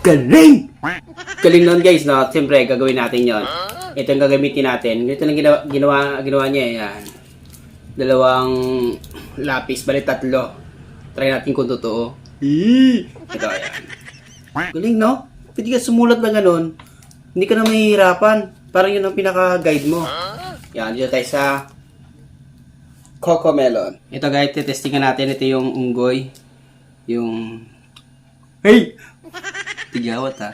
Galing! Galing nun guys, no? Siyempre, gagawin natin yon. Ito yung gagamitin natin. Ito lang ginawa, ginawa, ginawa niya, eh, yan. Dalawang lapis, bali tatlo. Try natin kung totoo. Ito, ayan. Galing, no? Pwede ka sumulat na ganun. Hindi ka na mahihirapan. Parang yun ang pinaka-guide mo. Yan, dito tayo sa Coco Melon. Ito guys, testingan natin. Ito yung unggoy. Yung... Hey! Tigawat ha.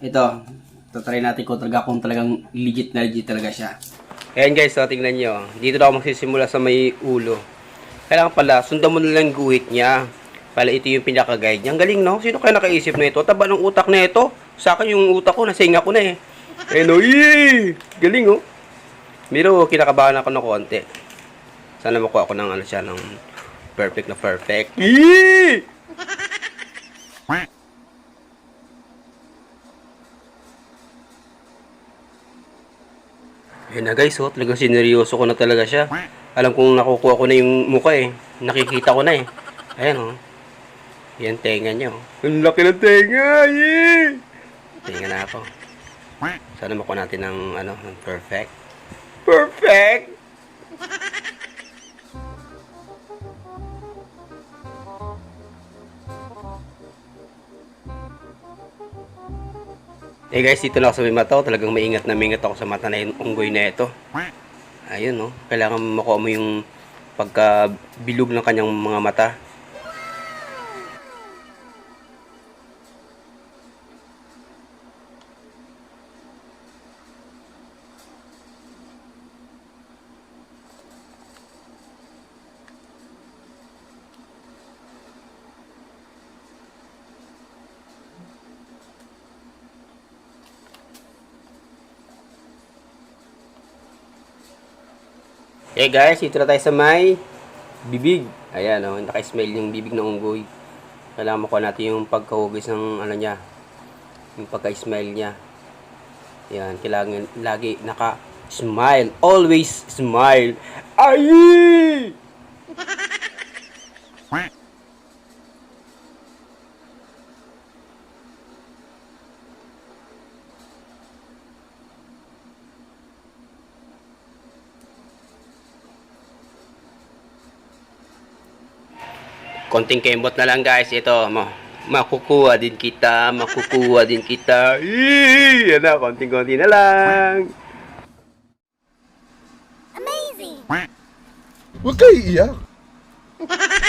Ito, tatry natin kung talaga kung talagang legit na legit talaga siya. Ayan guys, so tingnan nyo. Dito na ako magsisimula sa may ulo. Kailangan pala, sundan mo na lang guhit niya. Pala ito yung pinaka-guide niya. Ang galing no? Sino kaya nakaisip na ito? Taba ng utak na ito. Sa akin yung utak ko, nasinga ko na eh. Eh no, yee! Galing oh. Pero kinakabahan ako ng konti. Sana makuha ko ng ano siya, ng perfect na perfect. Yee! Ayun na guys, oh, talagang sineryoso ko na talaga siya. Alam kong nakukuha ko na yung mukha eh. Nakikita ko na eh. Ayan oh. Yan tenga niya oh. Ang laki ng tenga! Yeah! Tenga na ako. Sana makuha natin ng ano, ng perfect. Perfect! Eh guys, dito na ako sa may mata ko. Talagang maingat na maingat ako sa mata na yung unggoy na ito. Ayun no. Kailangan makuha mo yung pagkabilog ng kanyang mga mata. Okay guys, dito na tayo sa may bibig. Ayan, oh, naka-smile yung bibig ng unggoy. Kailangan makuha natin yung pagkahugis ng ano niya. Yung pagka-smile niya. Ayan, kailangan lagi naka-smile. Always smile. Ay! Konting kembot na lang guys ito mo makukuha din kita makukuha din kita Eee! yan na konting konti na lang Amazing! Huwag kayo iiyak.